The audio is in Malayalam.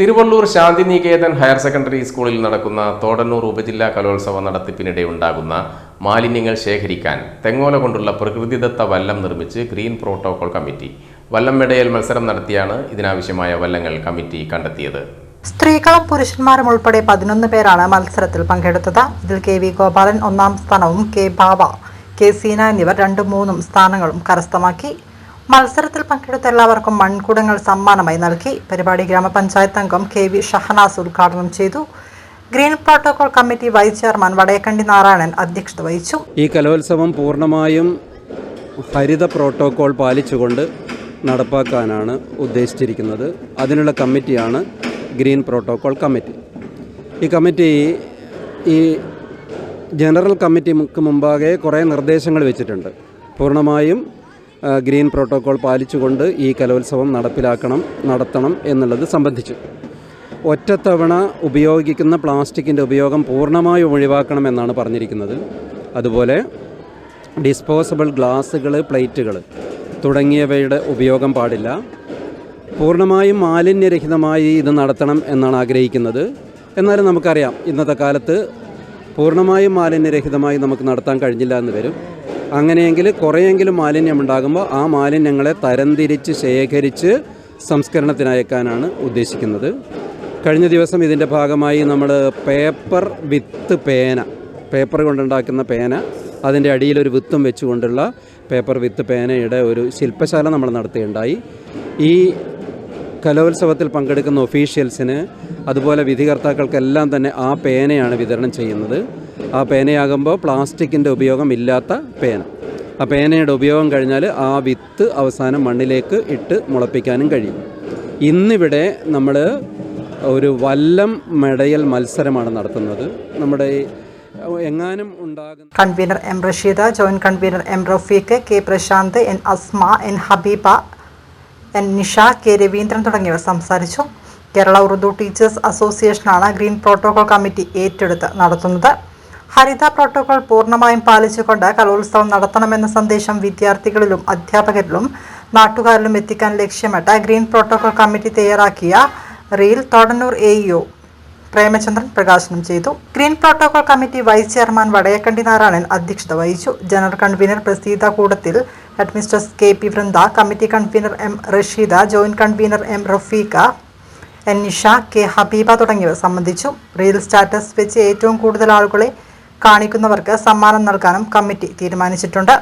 തിരുവള്ളൂർ ശാന്തിനികേതൻ ഹയർ സെക്കൻഡറി സ്കൂളിൽ നടക്കുന്ന തോടന്നൂർ ഉപജില്ലാ കലോത്സവ നടത്തിപ്പിനിടെ ഉണ്ടാകുന്ന മാലിന്യങ്ങൾ ശേഖരിക്കാൻ തെങ്ങോല കൊണ്ടുള്ള പ്രകൃതിദത്ത വല്ലം നിർമ്മിച്ച് ഗ്രീൻ പ്രോട്ടോകോൾ കമ്മിറ്റി. വല്ലം മെടയൽ മത്സരം നടത്തിയാണ് ഇതിനാവശ്യമായ വല്ലങ്ങൾ കമ്മിറ്റി കണ്ടെത്തിയത്. സ്ത്രീകളും പുരുഷന്മാരും ഉൾപ്പെടെ പതിനൊന്ന് പേരാണ് മത്സരത്തിൽ പങ്കെടുത്തത്. ഇതിൽ കെ വി ഗോപാലൻ ഒന്നാം സ്ഥാനവും കെ ബാവ കെ സീന എന്നിവർ രണ്ടും മൂന്നും സ്ഥാനങ്ങളും കരസ്ഥമാക്കി. മത്സരത്തിൽ പങ്കെടുത്ത എല്ലാവർക്കും മൺകുടങ്ങൾ സമ്മാനമായി നൽകി. പരിപാടി ഗ്രാമപഞ്ചായത്ത് അംഗം കെ വി ഷഹനാസ് ഉദ്ഘാടനം ചെയ്തു. Green protocol committee vice chairman Vadayakkandi Narayanan അധ്യക്ഷത വഹിച്ചു. ഈ കലോത്സവം പൂർണമായും ഹരിത പ്രോട്ടോകോൾ പാലിച്ചുകൊണ്ട് നടപ്പാക്കാനാണ് ഉദ്ദേശിച്ചിരിക്കുന്നത്. അതിനുള്ള കമ്മിറ്റിയാണ് ഗ്രീൻ പ്രോട്ടോകോൾ കമ്മിറ്റി. ഈ കമ്മിറ്റി ഈ ജനറൽ കമ്മിറ്റിക്ക് മുമ്പാകെ കുറേ നിർദ്ദേശങ്ങൾ വെച്ചിട്ടുണ്ട്. പൂർണമായും ഗ്രീൻ പ്രോട്ടോകോൾ പാലിച്ചുകൊണ്ട് ഈ കലോത്സവം നടപ്പിലാക്കണം നടത്തണം എന്നുള്ളത് സംബന്ധിച്ചു. ഒറ്റത്തവണ ഉപയോഗിക്കുന്ന പ്ലാസ്റ്റിക്കിന്റെ ഉപയോഗം പൂർണമായും ഒഴിവാക്കണമെന്നാണ് പറഞ്ഞിരിക്കുന്നത്. അതുപോലെ ഡിസ്പോസബിൾ ഗ്ലാസ്സുകൾ പ്ലേറ്റുകൾ തുടങ്ങിയവയുടെ ഉപയോഗം പാടില്ല. പൂർണമായും മാലിന്യരഹിതമായി ഇത് നടത്തണം എന്നാണ് ആഗ്രഹിക്കുന്നത്. എന്നാലും നമുക്കറിയാം ഇന്നത്തെ കാലത്ത് പൂർണമായും മാലിന്യരഹിതമായി നമുക്ക് നടത്താൻ കഴിഞ്ഞില്ല എന്ന് വരും. അങ്ങനെയെങ്കിൽ കുറേയെങ്കിലും മാലിന്യം ഉണ്ടാകുമ്പോൾ ആ മാലിന്യങ്ങളെ തരംതിരിച്ച് ശേഖരിച്ച് സംസ്കരണത്തിനയക്കാനാണ് ഉദ്ദേശിക്കുന്നത്. കഴിഞ്ഞ ദിവസം ഇതിന്റെ ഭാഗമായി നമ്മൾ പേപ്പർ വിത്ത് പേന പേപ്പർ കൊണ്ടുണ്ടാക്കുന്ന പേന അതിന്റെ അടിയിലൊരു വിത്തും വെച്ചുകൊണ്ടുള്ള പേപ്പർ വിത്ത് പേനയുടെ ഒരു ശില്പശാല നമ്മൾ നടത്തുകയുണ്ടായി ഈ കലോത്സവത്തിൽ പങ്കെടുക്കുന്ന ഒഫീഷ്യൽസിന് അതുപോലെ വിധികർത്താക്കൾക്കെല്ലാം തന്നെ ആ പേനയാണ് വിതരണം ചെയ്യുന്നത്. ആ പേനയാകുമ്പോൾ പ്ലാസ്റ്റിക്കിന്റെ ഉപയോഗം ഇല്ലാത്ത പേന. ആ പേനയുടെ ഉപയോഗം കഴിഞ്ഞാൽ ആ വിത്ത് അവസാനം മണ്ണിലേക്ക് ഇട്ട് മുളപ്പിക്കാനും കഴിയും. ഇന്നിവിടെ നമ്മൾ ഒരു വല്ലം മെടയൽ മത്സരമാണ് നടത്തുന്നത്. നമ്മുടെ എങ്ങാനും ഉണ്ടാകുന്ന convener M Rasheeda joint convener M Rafeeq K Prashanth N Asma N Habeeba N Nisha K Raveendran തുടങ്ങിയവർ സംസാരിച്ചു. കേരള ഉറുദു ടീച്ചേഴ്സ് അസോസിയേഷനാണ് ഗ്രീൻ പ്രോട്ടോകോൾ കമ്മിറ്റി ഏറ്റെടുത്ത് നടത്തുന്നത്. ഹരിത പ്രോട്ടോകോൾ പൂർണമായും പാലിച്ചുകൊണ്ട് കലോത്സവം നടത്തണമെന്ന സന്ദേശം വിദ്യാർത്ഥികളിലും അധ്യാപകരിലും നാട്ടുകാരിലും എത്തിക്കാൻ ലക്ഷ്യമിട്ട് ഗ്രീൻ പ്രോട്ടോകോൾ കമ്മിറ്റി തയ്യാറാക്കിയ റീൽ തോടന്നൂർ എ പ്രേമചന്ദ്രൻ പ്രകാശനം ചെയ്തു. Green protocol committee vice chairman Vadayakkandi Narayanan അധ്യക്ഷത വഹിച്ചു. General convener Praseetha Koodathil headmistress K P Vrinda committee convener M Rasheeda joint convener M Rafeeqa N Nisha K Habeeba തുടങ്ങിയവർ സംബന്ധിച്ചു. റീൽ സ്റ്റാറ്റസ് വെച്ച് ഏറ്റവും കൂടുതൽ ആളുകളെ കാണിക്കുന്നവർക്ക് സമ്മാനം നൽകാനും കമ്മിറ്റി തീരുമാനിച്ചിട്ടുണ്ട്